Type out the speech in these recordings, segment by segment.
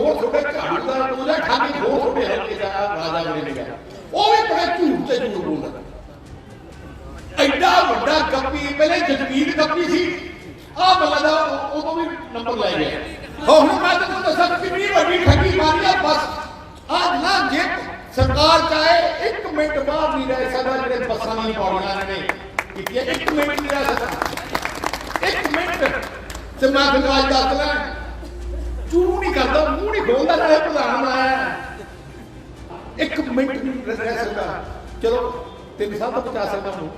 ਜ਼ੋਰ ਤੁਹਾਡੇ ਝਾੜੂ ਦਾ ਉਹਦਾ ਠਾਕੀ ਜ਼ੋਰ ਤੁਹਾਡੇ ਹਲਕੇ ਦਾ ਰਾਜਾ ਬਣੇ ਨੇ ਉਹ ਵੀ ਬੜਾ ਝੂਠ ਤੇ ਝੂਠ ਬੋਲਦਾ ਐਡਾ ਵੱਡਾ ਕੱਪੀ ਪਹਿਲੇ ਜਸਵੀਰ ਕੱਪੀ ਸੀ ਆ ਬੱਲਾ ਦਾ ਉਹ ਉਹ ਤੋਂ ਵੀ ਨੰਬਰ ਲੈ ਗਿਆ ਹੁਣ ਮੈਂ ਤੁਹਾਨੂੰ ਦੱਸਾਂ ਕਿੰਨੀ ਵੱਡੀ ਠੱਗੀ ਮਾਰੀ ਆ ਬਸ ਅੱਜ ਨਾ ਜੇ ਸਰਕਾਰ ਚਾਹੇ ਇੱਕ ਮਿੰਟ ਬਾਹਰ ਨਹੀਂ ਰਹਿ ਸਕਦਾ ਜਿਹੜੇ ਬੱਸਾਂ ਨਹੀਂ ਪਾਉਣੀਆਂ ਇਹਨਾਂ ਨੇ ਕੀਤੀਆਂ ਇੱਕ ਮਿੰਟ ਨਹੀਂ ਰਹਿ ਸਕਦਾ ਇੱਕ ਮਿੰਟ ਤੇ ਮੈਂ ਤੁਹਾਨੂੰ ਅੱਜ ਦੱਸ ਨਹੀਂ ਕਰਦਾ, ਮੂੰਹ ਨਹੀਂ ਖੋਲਦਾ ਨਾਲੇ ਪ੍ਰਧਾਨ ਆਇਆ ਇੱਕ ਮਿੰਟ ਨਹੀਂ ਰਹਿ ਸਕਦਾ। ਚਲੋ, ਤਿੰਨ ਸਾਲ ਤਾਂ ਬਚਾ ਸਕਦਾ ਹੂੰ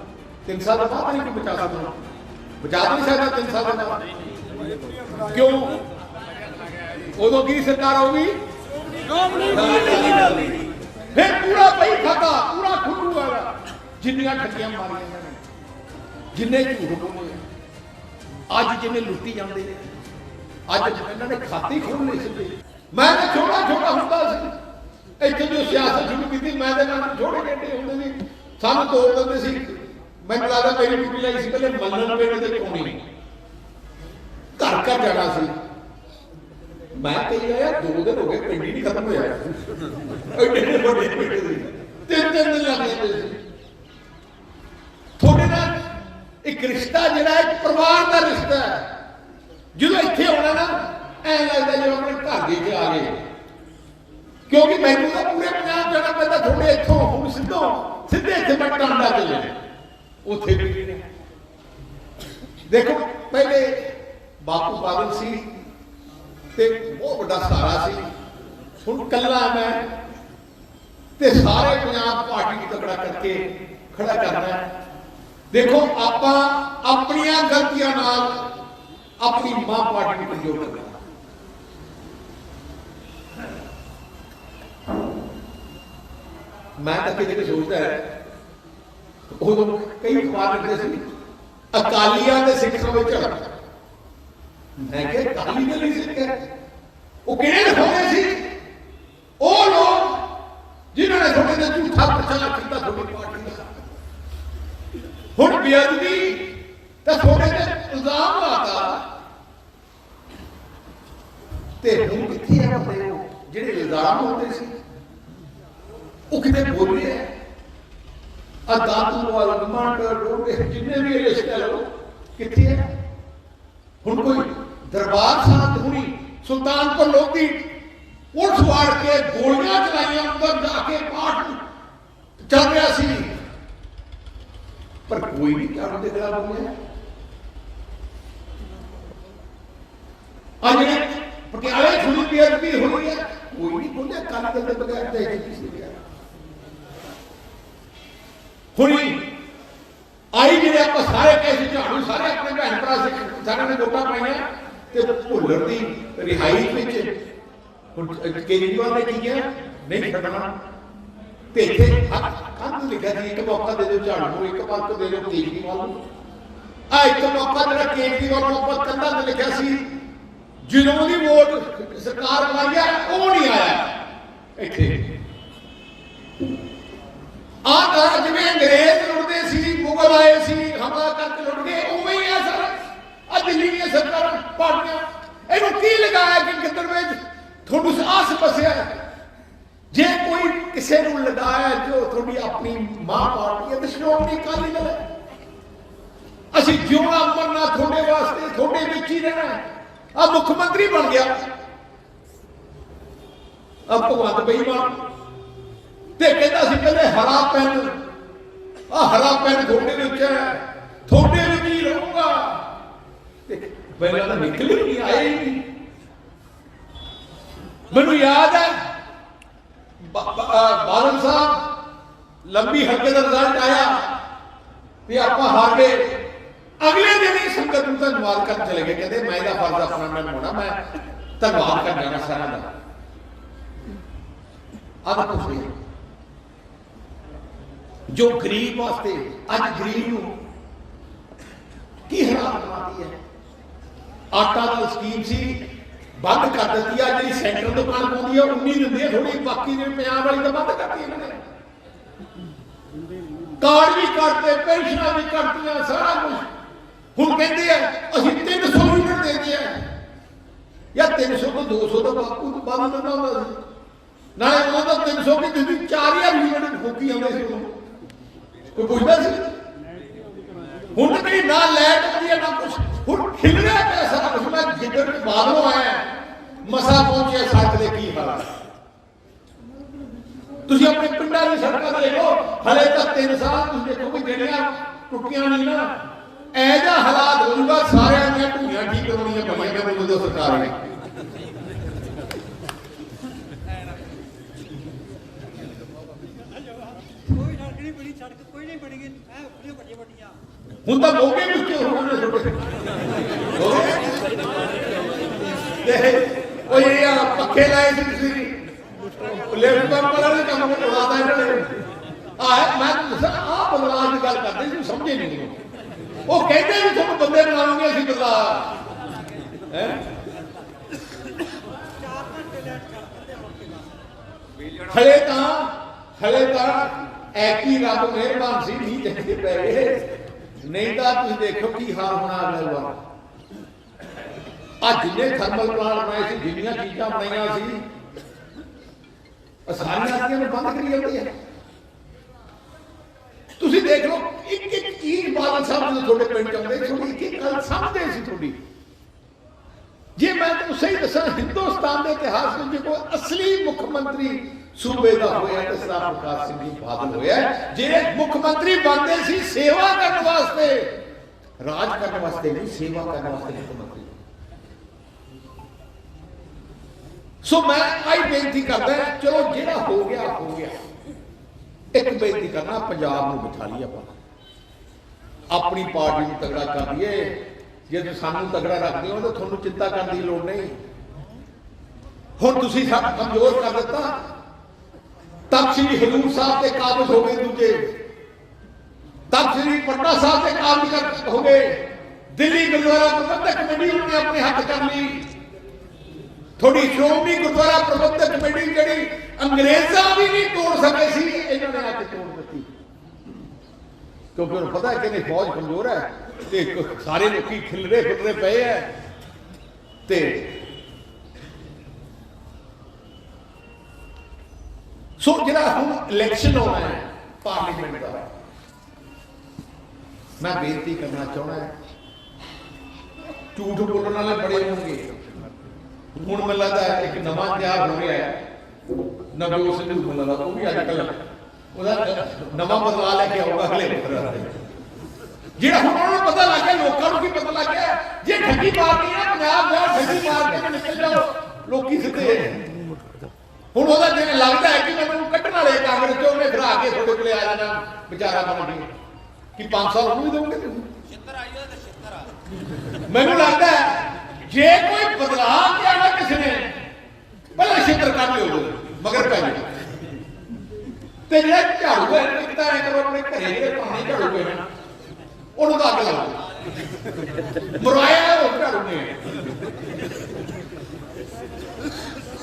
ਤਿੰਨ ਸਾਲ ਦਾ ਬਾਅਦ ਨਹੀਂ ਬਚਾ ਸਕਦਾ। ਬਚਾ ਨਹੀਂ ਸਕਦਾ ਤਿੰਨ ਸਾਲ ਦਾ ਬਾਅਦ। ਕਿਉਂ? ਉਦੋਂ ਕੀ ਸਰਕਾਰ ਆਉਗੀ ਫਿਰ ਪੂਰਾ ਪਈ ਖਾਤਾ, ਪੂਰਾ ਖੁੱਲੂ ਆਗਾ ਜਿੰਨੀਆਂ ਠੱਗੀਆਂ ਮਾਰੀਆਂ ਨੇ, ਜਿੰਨੇ ਝੂਠ ਬੋਲੇ। ਅੱਜ ਜਿੰਨੇ ਲੁੱਟੀ ਜਾਂਦੇ ਨੇ। ਅੱਜ ਇਹਨਾਂ ਨੇ ਖਾਤੀ ਖੋਲ ਲਏ ਸਿੱਧੇ ਮੈਂ ਤਾਂ ਛੋਟਾ ਛੋਟਾ ਹੁੰਦਾ ਸੀ। ਇੱਥੇ ਜੋ ਸਿਆਸਤ ਸ਼ੁਰੂ ਕੀਤੀ, ਮੈਂ ਤੇ ਨਾਲ ਛੋਟੇ ਛੋਟੇ ਹੁੰਦੇ ਸੀ। ਸਾਨੂੰ ਤੋੜ ਦਿੰਦੇ ਸੀ। ਮੈਨੂੰ ਲੱਗਦਾ ਮੇਰੀ ਡਿਊਟੀ ਲਈ ਸੀ, ਪਹਿਲੇ ਮੰਨਣ ਪਿੰਡ ਦੇ ਕੋਣੀ। ਘਰ ਘਰ ਜਾਣਾ ਸੀ। ਮੈਂ ਕਹੀ ਆਇਆ, ਦੋ ਦਿਨ ਹੋ ਗਏ, ਪਿੰਡ ਹੀ ਖਤਮ ਹੋਇਆ। ਐਡੇ ਵੱਡੇ ਪਿੰਡ ਸੀ। ਤਿੰਨ ਤਿੰਨ ਦਿਨ ਲੱਗ ਸੀ। ਤੁਹਾਡੇ ਨਾਲ ਇੱਕ ਰਿਸ਼ਤਾ ਜਿਹੜਾ ਇੱਕ ਪਰਿਵਾਰ ਦਾ ਰਿਸ਼ਤਾ ਹੈ। ਜਦੋਂ ਇੱਥੇ ਆਉਣਾ ਨਾ ਐਂ ਲੱਗਦਾ ਜਿਵੇਂ ਆਪਣੇ ਦੇ ਚ ਆ ਗਏ। ਕਿਉਂਕਿ ਮੈਨੂੰ ਤਾਂ ਪੂਰੇ ਪੰਜਾਬ ਜਾਣਾ ਪੈਂਦਾ ਤੁਹਾਡੇ ਇੱਥੋਂ ਹੁਣ ਸਿੱਧੋ ਸਿੱਧੇ ਇੱਥੇ ਮੈਂ ਟਾਂਡਾ ਚੱਲੇ ਉੱਥੇ ਵੀ ਨੇ ਦੇਖੋ ਪਹਿਲੇ ਬਾਪੂ ਬਾਦਲ ਸੀ ਤੇ ਬਹੁਤ ਵੱਡਾ ਸਹਾਰਾ ਸੀ। ਹੁਣ ਕੱਲਾ ਮੈਂ ਤੇ ਸਾਰੇ ਪੰਜਾਬ ਪਾਰਟੀ ਨੂੰ ਤਕੜਾ ਕਰਕੇ ਖੜਾ ਕਰਨਾ ਦੇਖੋ ਆਪਾਂ ਆਪਣੀਆਂ ਗਲਤੀਆਂ ਨਾਲ ਆਪਣੀ ਮਾਂ ਪਾਰਟੀ ਨੂੰ ਕਮਜ਼ੋਰ ਕਰਨਾ ਮੈਂ ਤਾਂ ਕਿਤੇ ਸੋਚਦਾ ਹੈ ਉਦੋਂ ਕਈ ਅਖਬਾਰ ਲਿਖਦੇ ਸੀ, ਅਕਾਲੀਆਂ ਦੇ ਸਿੱਖਾਂ ਵਿੱਚ ਝੜਪ ਮੈਂ ਕਿਹਾ, ਅਕਾਲੀ ਦੇ ਲਈ ਸਿੱਖ ਹੈ। ਉਹ ਕਿਹੜੇ ਲਿਖਾਉਂਦੇ ਸੀ? ਉਹ ਲੋਕ ਜਿਨ੍ਹਾਂ ਨੇ ਤੁਹਾਡੇ ਤੇ ਝੂਠਾ ਪ੍ਰਚਾਰ ਕੀਤਾ, ਤੁਹਾਡੀ ਪਾਰਟੀ ਦਾ। ਹੁਣ ਬੇਅਦਬੀ ਤਾਂ ਤੁਹਾਡੇ ਤੇ ਇਲਜ਼ਾਮ ਲਾਤਾ। ਤੇ ਕਿੱਥੇ ਆ ਬੰਦੇ ਉਹ ਜਿਹੜੇ ਇਲਜ਼ਾਮ ਹੁੰਦੇ ਸੀ, ਉਹ ਕਿਤੇ ਬੋਲੇ ਆ? ਅਦਾਲਤ ਵਾਲ ਕਮਾਂਡਰ ਲੋਗੇ ਜਿੰਨੇ ਵੀ ਰਿਸ਼ਤੇ ਲੋ ਕਿੱਥੇ ਹੈ ਹੁਣ ਕੋਈ ਦਰਬਾਰ ਸਾਹਿਬ ਹੁਣੀ ਸੁਲਤਾਨਪੁਰ ਲੋਧੀ ਪੁਲਿਸ ਵਾੜ ਕੇ ਗੋਲੀਆਂ ਚਲਾਈਆਂ, ਅੰਦਰ ਜਾ ਕੇ ਪਾਠ ਚੱਲ ਰਿਹਾ ਸੀ। ਪਰ ਕੋਈ ਵੀ ਕਾਰਨ ਦੇ ਖਿਲਾਫ ਬੋਲਿਆ ਅੱਜ ਜਿਹੜੇ ਪਟਿਆਲੇ ਖੁੱਲੀ ਬੇਅਦਬੀ ਹੋਈ ਹੈ ਕੋਈ ਨਹੀਂ ਬੋਲਿਆ ਕਾਰਨ ਦੇ ਬਗੈਰ ਤੇ ਕਿਸੇ ਨੇ ਹੁਣੀ ਆਈ ਜਿਹੜੇ ਆਪਾਂ ਸਾਰੇ ਕੇਸ ਝਾੜੂ ਸਾਰੇ ਆਪਣੇ ਭੈਣ ਭਰਾ ਸਾਰਿਆਂ ਨੇ ਵੋਟਾਂ ਪਾਈਆਂ ਤੇ ਭੁੱਲਰ ਦੀ ਰਿਹਾਈ ਵਿੱਚ ਕੇਜਰੀਵਾਲ ਨੇ ਕੀ ਕਿਹਾ? ਨਹੀਂ ਛੱਡਣਾ। ਤੇ ਇੱਥੇ ਕੰਨ ਲਿਖਿਆ ਸੀ, ਇੱਕ ਮੌਕਾ ਦੇ ਦਿਓ ਝਾੜੂ ਨੂੰ, ਇੱਕ ਮੌਕਾ ਦੇ ਦਿਓ ਕੇਜਰੀਵਾਲ ਨੂੰ। ਆ ਇੱਕ ਮੌਕਾ ਜਿਹੜਾ ਕੇਜਰੀਵਾਲ ਨੂੰ ਆਪਾਂ ਕੰਨਾਂ ਤੇ ਲਿਖਿਆ ਸੀ ਜਦੋਂ ਦੀ ਵੋਟ ਸਰਕਾਰ ਪਾਈ ਆ, ਉਹ ਨਹੀਂ ਆਇਆ। ਇੱਥੇ। ਆ ਤਾਂ ਜਿਵੇਂ ਅੰਗਰੇਜ਼ ਲੁੱਟਦੇ ਸੀ, ਮੁਗਲ ਆਏ ਸੀ, ਹਮਲਾ ਕਰਕੇ ਲੁੱਟ ਗਏ ਉਵੇਂ ਹੀ ਆ ਸਰ। ਆ ਦਿੱਲੀ ਦੀਆਂ ਸਰਕਾਰਾਂ ਪਾਰਟੀਆਂ ਇਹਨੂੰ ਕੀ ਲਗਾਇਆ ਕਿ ਕਿੱਧਰ ਵਿੱਚ ਤੁਹਾਨੂੰ ਆਸ ਪਸਿਆ ਜੇ ਕੋਈ ਕਿਸੇ ਨੂੰ ਲਗਾਇਆ ਜੋ ਤੁਹਾਡੀ ਆਪਣੀ ਮਾਂ ਪਾਰਟੀ ਹੈ, ਤੇ ਸ਼੍ਰੋਮਣੀ ਅਕਾਲੀ ਦਲ ਹੈ। ਅਸੀਂ ਜਿਉਣਾ ਮਰਨਾ ਤੁਹਾਡੇ ਵਾਸਤੇ, ਤੁਹਾਡੇ ਵਿੱਚ ਹੀ ਰਹਿਣਾ ਆ ਮੁੱਖ ਮੰਤਰੀ ਬਣ ਗਿਆ। ਆ ਭਗਵੰਤ ਬੇਈਮਾਨ ਤੇ ਕਹਿੰਦਾ ਸੀ, ਕਹਿੰਦੇ ਹਰਾ ਪੈਨ, ਆ ਹਰਾ ਪੈਨ ਤੁਹਾਡੇ ਵਿੱਚ ਹੈ। ਤੁਹਾਡੇ ਵਿੱਚ ਹੀ ਰਹੂਗਾ। ਪਹਿਲਾਂ ਤਾਂ ਨਿਕਲ ਹੀ ਨਹੀਂ ਆਏ ਨਹੀਂ। ਮੈਨੂੰ ਯਾਦ ਹੈ ਬਾਦਲ ਸਾਹਿਬ ਲੰਬੀ ਹਲਕੇ ਦਾ ਰਿਜ਼ਲਟ ਆਇਆ ਤੇ ਆਪਾਂ ਹਾਰ ਗਏ ਅਗਲੇ ਦਿਨ ਹੀ ਸੰਗਤ ਨੂੰ ਧੰਨਵਾਦ ਕਰਨ ਚਲੇ ਗਏ, ਕਹਿੰਦੇ ਮੈਂ ਇਹਦਾ ਫਰਜ਼ ਆਪਣਾ ਮੈਂ ਨਿਭਾਉਣਾ ਮੈਂ ਧੰਨਵਾਦ ਕਰਨ ਜਾਣਾ ਸਾਰਿਆਂ ਦਾ। ਆਹ ਕੁਛ ਜੋ ਗਰੀਬ ਵਾਸਤੇ, ਅੱਜ ਗਰੀਬ ਨੂੰ ਕੀ ਹਾਲਾਤ ਬਣਾਤੀ ਹੈ? ਆਟਾ ਦਾ ਸਕੀਮ ਸੀ, ਬੰਦ ਕਰ ਦਿੱਤੀ ਆ, ਜਿਹੜੀ ਸੈਂਟਰ ਦੁਕਾਨ ਪਾਉਂਦੀ ਆ 19 ਦਿੰਦੀ ਆ ਥੋੜੀ ਬਾਕੀ ਜਿਹੜੀ ਪੰਜਾਬ ਵਾਲੀ ਤਾਂ ਬੰਦ ਕਰਤੀ ਇਹਨਾਂ ਨੇ। ਕਾਰਡ ਵੀ ਕਰਤੇ ਪੈਨਸ਼ਨਾਂ ਵੀ ਕਰਤੀਆਂ ਸਾਰਾ ਕੁਝ ਹੁਣ ਕਹਿੰਦੇ ਆ, ਅਸੀਂ 300 ਯੂਨਿਟ ਦੇ ਦਿਆ ਜਾਂ 300 ਤੋਂ 200 ਦਾ ਬਾਪੂ ਤੋਂ ਬੰਦ ਦਿੰਦਾ ਹੁੰਦਾ ਸੀ। ਨਾਲੇ ਉਹਨਾਂ ਦਾ 300 ਵੀ ਤੁਸੀਂ 4000 ਯੂਨਿਟ ਫੂਕੀ ਆਉਂਦੇ ਸੀ। ਉਦੋਂ। ਕੋਈ ਪੁੱਛਦਾ ਸੀ? ਹੁਣ ਤਾਂ ਕਈ ਨਾ ਲੈਟ ਆਉਂਦੀ ਹੈ ਨਾ ਕੁਛ। ਹੁਣ ਖਿਲ ਰਿਹਾ ਪਿਆ ਸਾਰਾ ਕੁਛ ਮੈਂ ਜਿੱਧਰ ਬਾਦਲੋਂ ਆਇਆ, ਮਸਾ ਪਹੁੰਚਿਆ ਸੜਕ ਦੇ ਕੀ ਹਾਲਾਤ ਤੁਸੀਂ ਆਪਣੇ ਪਿੰਡਾਂ ਦੀ ਸੜਕਾਂ ਤੇ ਦੇਖੋ, ਹਲੇ ਤਾਂ 3 ਸਾਲ ਤੁਸੀਂ ਦੇਖੋ ਵੀ ਜਿਹੜੀਆਂ ਟੁੱਟੀਆਂ ਨਹੀਂ ਨਾ ਐ ਜਿਹਾ ਹਾਲਾਤ ਹੋਊਗਾ ਸਾਰਿਆਂ ਦੀਆਂ ਢੂਆਂ ਠੀਕ ਕਰਾਉਣੀਆਂ ਪਈਆਂ ਨੇ ਉਦੋਂ ਸਰਕਾਰ ਨੇ? ਕੋਈ ਸੜਕ ਨਹੀਂ ਬਣੀ ਸੜਕ ਕੋਈ ਨਹੀਂ ਬਣੀ ਐ ਉੱਪਰੀਆਂ ਵੱਡੀਆਂ ਵੱਡੀਆਂ। ਹੁਣ ਤਾਂ ਮੋਗੇ ਵਿੱਚ ਹੋ ਗਏ ਨੇ ਛੋਟੇ ਉਹ ਇਹ ਆ ਪੱਖੇ ਲਾਏ ਸੀ ਤੁਸੀਂ ਲੈਫਟ ਪੰਪ ਵਾਲਾ ਨੇ ਕੰਮ ਕਰਵਾਦਾ ਇਹਨਾਂ ਨੇ ਆ ਮੈਂ ਆ ਬਦਲਾਅ ਦੀ ਗੱਲ ਕਰਦੇ ਸੀ ਸਮਝੇ ਨਹੀਂ। ਉਹ ਕਹਿੰਦੇ ਵੀ ਤੁਹਾਨੂੰ ਬੰਦੇ ਬਣਾਵਾਂਗੇ ਅਸੀਂ ਬਦਲਾਅ ਹੈ? ਹਲੇ ਤਾਂ ਹਲੇ ਤਾਂ ਐਕੀ ਰੱਬ ਮਿਹਰਬਾਨ ਸੀ ਨਹੀਂ ਚੰਗੇ ਪੈ ਗਏ। ਨਹੀਂ ਤਾਂ ਤੁਸੀਂ ਦੇਖੋ ਕੀ ਹਾਲ ਹੋਣਾ ਅਗਲੇ ਵਾਰ। ਆ ਜਿੰਨੇ ਥਰਮਲ ਪਲਾਂਟ ਬਣਾਏ ਸੀ, ਜਿੰਨੀਆਂ ਚੀਜ਼ਾਂ ਬਣਾਈਆਂ ਸੀ ਆਸਾਨੀਆਂ ਆਦੀਆਂ ਬੰਦ ਕਰੀ ਜਾਂਦੀ ਹੈ ਤੁਸੀਂ ਦੇਖ ਲਓ ਇੱਕ ਇੱਕ ਚੀਜ਼ ਬਾਦਲ ਸਾਹਿਬ ਜਦੋਂ ਤੁਹਾਡੇ ਪਿੰਡ ਚ ਤੁਹਾਡੀ ਇੱਕ ਗੱਲ ਸਮਝਦੇ ਸੀ ਤੁਹਾਡੀ? ਜੇ ਮੈਂ ਤੁਹਾਨੂੰ ਸਹੀ ਦੱਸਾਂ, ਹਿੰਦੁਸਤਾਨ ਦੇ ਇਤਿਹਾਸ ਵਿੱਚ ਜੇ ਕੋਈ ਅਸਲੀ ਮੁੱਖ ਮੰਤਰੀ ਸੂਬੇ ਦਾ ਹੋਇਆ ਤੇ ਸਰਦਾਰ ਪ੍ਰਕਾਸ਼ ਸਿੰਘ ਜੀ ਬਾਦਲ ਹੋਇਆ ਹੈ। ਮੁੱਖ ਮੰਤਰੀ ਬਣਦੇ ਸੀ ਸੇਵਾ ਕਰਨ ਵਾਸਤੇ, ਰਾਜ ਕਰਨ ਵਾਸਤੇ ਨਹੀਂ, ਸੇਵਾ ਕਰਨ ਵਾਸਤੇ ਮੁੱਖ ਮੰਤਰੀ। ਸੋ ਮੈਂ ਆਈ ਬੇਨਤੀ ਕਰਦਾ, ਚਲੋ ਜਿਹੜਾ ਹੋ ਗਿਆ ਹੋ ਗਿਆ। ਇੱਕ ਬੇਨਤੀ ਕਰਨਾ ਪੰਜਾਬ ਨੂੰ ਬਿਠਾ ਲਈ ਆਪਾਂ। ਆਪਣੀ ਪਾਰਟੀ ਨੂੰ ਤਗੜਾ ਕਰ ਲਈਏ। ਜੇ ਤੁਸੀਂ ਸਾਨੂੰ ਤਗੜਾ ਰੱਖਦੇ ਹੋ, ਤਾਂ ਤੁਹਾਨੂੰ ਚਿੰਤਾ ਕਰਨ ਦੀ ਲੋੜ ਨਹੀਂ। ਹੁਣ ਤੁਸੀਂ ਸਭ ਕਮਜ਼ੋਰ ਕਰ ਦਿੱਤਾ। ਤਬ ਸ੍ਰੀ ਹਜ਼ੂਰ ਸਾਹਿਬ ਤੇ ਕਾਬਜ਼ ਹੋ ਗਏ ਦੂਜੇ। ਤਬ ਸ੍ਰੀ ਪਟਨਾ ਸਾਹਿਬ ਤੇ ਕਾਬਜ਼ ਹੋ ਗਏ। ਦਿੱਲੀ ਗੁਰਦੁਆਰਾ ਪ੍ਰਬੰਧਕ ਕਮੇਟੀ ਨੇ ਆਪਣੇ ਹੱਥ ਕਰ ਲਈ। ਥੋੜੀ ਸ਼੍ਰੋਮਣੀ ਗੁਰਦੁਆਰਾ ਪ੍ਰਬੰਧਕ ਕਮੇਟੀ ਜਿਹੜੀ ਅੰਗਰੇਜ਼ਾਂ ਵੀ ਨਹੀਂ ਤੋੜ ਸਕੇ ਸੀ, ਇਹਨਾਂ ਨੇ ਆ ਕੇ ਤੋੜ ਦਿੱਤੀ। ਕਿਉਂਕਿ ਉਹਨੂੰ ਪਤਾ ਹੈ ਕਿ ਨਹੀਂ ਫੌਜ ਕਮਜ਼ੋਰ ਹੈ ਤੇ ਸਾਰੇ ਲੋਕੀ ਖਿਲਰੇ ਖਿਲਰੇ ਪਏ ਐ ਤੇ ਸੋ ਜਿਹੜਾ ਹੁਣ ਇਲੈਕਸ਼ਨ ਹੋਣਾ ਹੈ ਪਾਰਲੀਮੈਂਟ ਦਾ, ਮੈਂ ਬੇਨਤੀ ਕਰਨਾ ਚਾਹੁੰਦਾ ਹਾਂ, ਝੂਠ ਬੋਲਣ ਵਾਲੇ ਬੜੇ ਹੋਣਗੇ। ਹੁਣ ਮੈਨੂੰ ਲੱਗਦਾ ਇੱਕ ਨਵਾਂ ਤਿਆਰ ਹੋ ਰਿਹਾ ਹੈ। ਨਵਜੋਤ ਸਿੰਘ ਨੂੰ ਉਹ ਵੀ ਅੱਜ ਕੱਲ੍ਹ ਉਹਦਾ ਨਵਾਂ ਬਦਲਾਅ ਲੈ ਕੇ ਆਊਗਾ ਹਲੇ ਜਿਹੜਾ ਹੁਣ ਉਹਨਾਂ ਨੂੰ ਪਤਾ ਲੱਗ ਗਿਆ ਲੋਕਾਂ ਨੂੰ ਕੀ ਪਤਾ ਲੱਗ ਗਿਆ ਜੇ ਠੱਗੀ ਮਾਰਨੀ ਹੈ ਪੰਜਾਬ ਦਾ ਠੱਗੀ ਮਾਰ ਕੇ ਨਿਕਲ ਜਾਓ। ਲੋਕੀ ਸਿੱਧੇ ਹੁਣ ਉਹਦਾ ਜਿਵੇਂ ਲੱਗਦਾ ਹੈ ਕਿ ਮੈਨੂੰ ਕੱਢਣ ਵਾਲੇ ਕਾਂਗਰਸ ਚੋਂ ਉਹਨੇ ਆ ਕੇ ਤੁਹਾਡੇ ਕੋਲੇ ਆ ਜਾਣਾ ਵਿਚਾਰਾ ਬਣ ਕੇ। ਕਿ 5 ਸਾਲ ਉਹਨੂੰ ਵੀ ਦੇਵੋਗੇ ਤੁਸੀਂ? ਮੈਨੂੰ ਲੱਗਦਾ ਹੈ ਜੇ ਕੋਈ ਬਦਲਾਅ ਕਿਹਾ ਨਾ ਕਿਸੇ ਨੇ ਪਹਿਲਾਂ ਛਿੱਤਰ ਕੱਢ ਲਿਓ। ਮਗਰ ਪੈ ਜਾਓ। ਤੇ ਜਿਹੜਾ ਝਾੜੂ ਹੈ ਇੱਕ ਐ ਕਰੋ ਆਪਣੇ ਘਰੇ ਜਿਹੜੇ ਪਾਣੀ ਝਾੜੂ ਪਏ ਉਹਨੂੰ ਤਾਂ ਅੱਗ ਲਾ ਮਰਾਇਆ ਉਹ ਝਾੜੂ ਨੇ।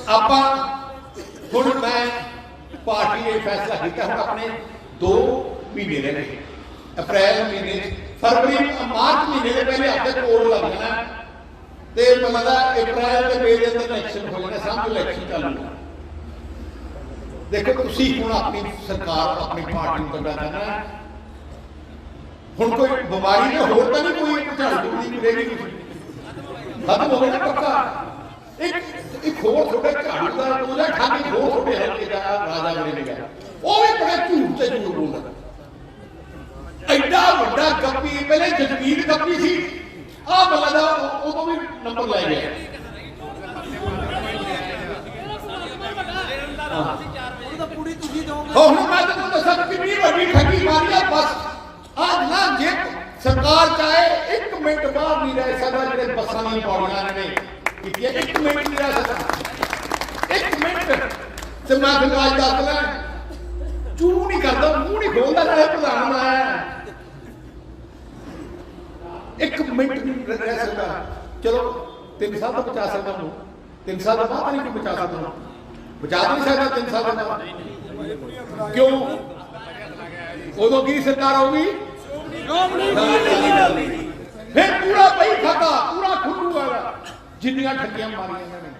ਆਪਾਂ ਹੁਣ ਮੈਂ ਪਾਰਟੀ ਨੇ ਫੈਸਲਾ ਕੀਤਾ ਹੁਣ ਆਪਣੇ 2 ਮਹੀਨੇ ਰਹਿ ਗਏ। ਅਪ੍ਰੈਲ ਮਹੀਨੇ ਫਰਵਰੀ, ਮਾਰਚ ਮਹੀਨੇ ਦੇ ਪਹਿਲੇ ਹਫ਼ਤੇ ਕੋਲ ਲੱਗ ਜਾਣਾ। ਤੇ ਮੈਨੂੰ ਲੱਗਦਾ ਅਪ੍ਰੈਲ ਦੇ ਮਈ ਅੰਦਰ ਇਲੈਕਸ਼ਨ ਹੋ ਜਾਣਾ ਸਮਝ ਇਲੈਕਸ਼ਨ ਚਾਲੂ ਦੇਖੋ ਤੁਸੀਂ ਹੁਣ ਆਪਣੀ ਸਰਕਾਰ ਆਪਣੀ ਪਾਰਟੀ ਨੂੰ ਕਰਨਾ ਹੈ। ਹੁਣ ਕੋਈ ਬਿਮਾਰੀ ਨੇ ਹੋਰ ਤਾਂ ਨਹੀਂ ਕੋਈ ਝਾੜੂ ਨਹੀਂ ਮਿਲੇਗੀ ਖਤਮ ਹੋ ਗਿਆ ਪੱਕਾ। ਇੱਕ ਇੱਕ ਹੋਰ ਤੁਹਾਡੇ ਝਾੜੂ ਦਾ ਉਹਦਾ ਠਾਕੀ ਹੋਰ ਤੁਹਾਡੇ ਹਲਕੇ ਦਾ ਰਾਜਾ ਬਣੇ ਨੇ ਗਿਆ ਉਹ ਵੀ ਬੜਾ ਝੂਠ ਤੇ ਝੂਠ ਬੋਲਦਾ। ਐਡਾ ਵੱਡਾ ਕੱਪੀ ਪਹਿਲੇ ਜਸਵੀਰ ਕੱਪੀ ਸੀ। ਆਹ ਬੱਲਾ ਦਾ ਉਹ- ਉਦੋਂ ਵੀ ਨੰਬਰ ਲੈ ਗਿਆ। ਹੁਣ ਮੈਂ ਤੁਹਾਨੂੰ ਦੱਸਾਂ ਕਿ ਕਿੰਨੀ ਵੱਡੀ ਠੱਗੀ ਮਾਰੀ ਆ, ਬਸ। ਅੱਜ ਨਾ ਜੇ ਸਰਕਾਰ ਚਾਹੇ ਇੱਕ ਮਿੰਟ ਬਾਹਰ ਨਹੀਂ ਰਹਿ ਸਕਦਾ, ਜਿਹੜੇ ਬੱਸਾਂ ਦੀਆਂ ਪੌੜੀਆਂ ਇਹਨਾਂ ਨੇ ਕੀਤੀਆਂ ਇੱਕ ਮਿੰਟ ਨਹੀਂ ਰਹਿ ਸਕਦਾ। ਇੱਕ ਮਿੰਟ। ਤੇ ਮੈਂ ਤੁਹਾਨੂੰ ਅੱਜ ਦੱਸ ਲਾਂ ਚੂ ਨਹੀਂ ਕਰਦਾ, ਮੂੰਹ ਨਹੀਂ ਖੋਲਦਾ ਨਾਲੇ ਪ੍ਰਧਾਨ ਬਣਾਇਆ ਇੱਕ ਮਿੰਟ ਨਹੀਂ ਰਹਿ ਸਕਦਾ। ਚਲੋ, ਤਿੰਨ ਸਾਲ ਤੋਂ ਬਚਾ ਸਕਦਾ ਨੂੰ ਤਿੰਨ ਸਾਲ ਦਾ ਬਾਅਦ ਨਹੀਂ ਬਚਾ ਸਕਦਾ। ਬਚਾ ਨਹੀਂ ਸਕਦਾ, ਤਿੰਨ ਸਾਲ ਦਾ ਬਾਅਦ। ਕਿਉਂ? ਉਦੋਂ ਕੀ ਸਰਕਾਰ ਆਉਗੀ ਫਿਰ ਪੂਰਾ ਪਈ ਖਾਤਾ, ਪੂਰਾ ਖੁੱਲੂ ਵਾਲਾ ਜਿੰਨੀਆਂ ਠੱਗੀਆਂ ਮਾਰੀਆਂ ਇਹਨਾਂ ਨੇ,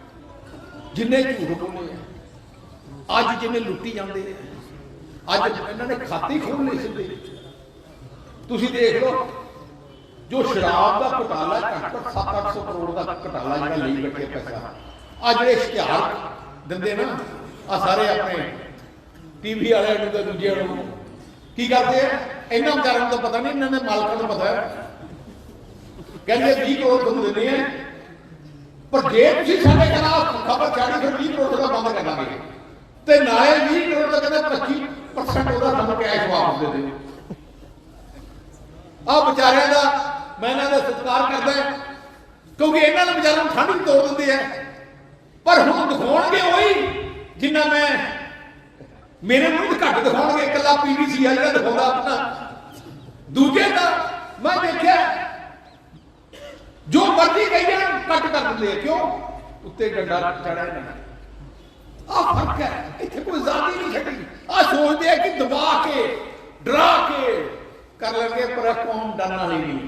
ਜਿੰਨੇ ਝੂਠ ਬੋਲੇ ਅੱਜ ਜਿੰਨੇ ਲੁੱਟੀ ਜਾਂਦੇ ਆ ਅੱਜ ਇਹਨਾਂ ਨੇ ਖਾਤੇ ਖੋਲ ਲਏ ਸਿੱਧੇ। ਤੁਸੀਂ ਦੇਖ ਲਓ, ਜੋ ਸ਼ਰਾਬ ਦਾ ਘੁਟਾਲਾ ਘੱਟ ਘੱਟ 7-800 ਕਰੋੜ ਦਾ ਘੁਟਾਲਾ ਜਿਹੜਾ ਲਈ ਬੈਠੇ ਪੈਸਾ ਆ ਜਿਹੜੇ ਇਸ਼ਤਿਹਾਰ ਦਿੰਦੇ ਨਾ ਆ ਸਾਰੇ ਆਪਣੇ ਟੀਵੀ ਵਾਲਿਆਂ ਨੂੰ ਤੇ ਦੂਜਿਆਂ ਨੂੰ। ਕੀ ਕਰਦੇ ਆ? ਇਹਨਾਂ ਵਿਚਾਰਿਆਂ ਨੂੰ ਤਾਂ ਪਤਾ ਨਹੀਂ, ਇਹਨਾਂ ਦੇ ਮਾਲਕਾਂ ਨੂੰ ਪਤਾ ਹੈ। ਕਹਿੰਦੇ 20 ਕਰੋੜ ਤੁਹਾਨੂੰ ਦਿੰਦੇ ਆ। ਪਰ ਜੇ ਤੁਸੀਂ ਸਾਡੇ ਖਿਲਾਫ ਖਬਰ ਛਾੜੀ ਫਿਰ 20 ਕਰੋੜ ਦਾ ਬੰਦ ਕਰ ਦਾਂਗੇ। ਤੇ ਨਾਲੇ 20 ਕਰੋੜ ਦਾ ਕਹਿੰਦੇ 25% ਉਹਦਾ ਸਾਨੂੰ ਕੈਸ਼ ਵਾਪਸ ਦੇ ਦੇ ਆ ਵਿਚਾਰਿਆਂ ਦਾ ਮੈਂ ਇਹਨਾਂ ਦਾ ਸਤਿਕਾਰ ਕਰਦਾ ਕਿਉਂਕਿ ਇਹਨਾਂ ਨੂੰ ਵਿਚਾਰਿਆਂ ਨੂੰ ਠੰਡ ਵੀ ਤੋੜ ਦਿੰਦੇ ਆ। ਪਰ ਹੁਣ ਦਿਖਾਉਣਗੇ ਉਹੀ ਜਿੰਨਾ ਮੈਂ ਮੇਰੇ ਮੂੰਹ ਘੱਟ ਦਿਖਾਉਣਗੇ, ਇਕੱਲਾ ਪੀਵੀਸੀ ਆ ਜਿਹੜਾ ਦਿਖਾਉਂਦਾ ਆਪਣਾ। ਦੂਜੇ ਦਾ ਮੈਂ ਦੇਖਿਆ, ਜੋ ਮਰਜ਼ੀ ਕਹੀ ਜਾਣ, ਕੱਟ ਕਰ ਦਿੰਦੇ ਆ। ਕਿਉਂ? ਉੱਤੇ ਡੰਡਾ ਚੜਿਆ ਨਾ ਆ ਫ਼ਰਕ ਹੈ, ਇੱਥੇ ਕੋਈ ਜ਼ਾਤੀ ਨਹੀਂ ਛੱਡੀ। ਆ ਸੋਚਦੇ ਆ ਕਿ ਦਬਾ ਕੇ, ਡਰਾ ਕੇ ਕਰ ਲੈਣਗੇ ਪਰ ਇਹ ਕੌਮ ਡਰਨਾ ਨਹੀਂ।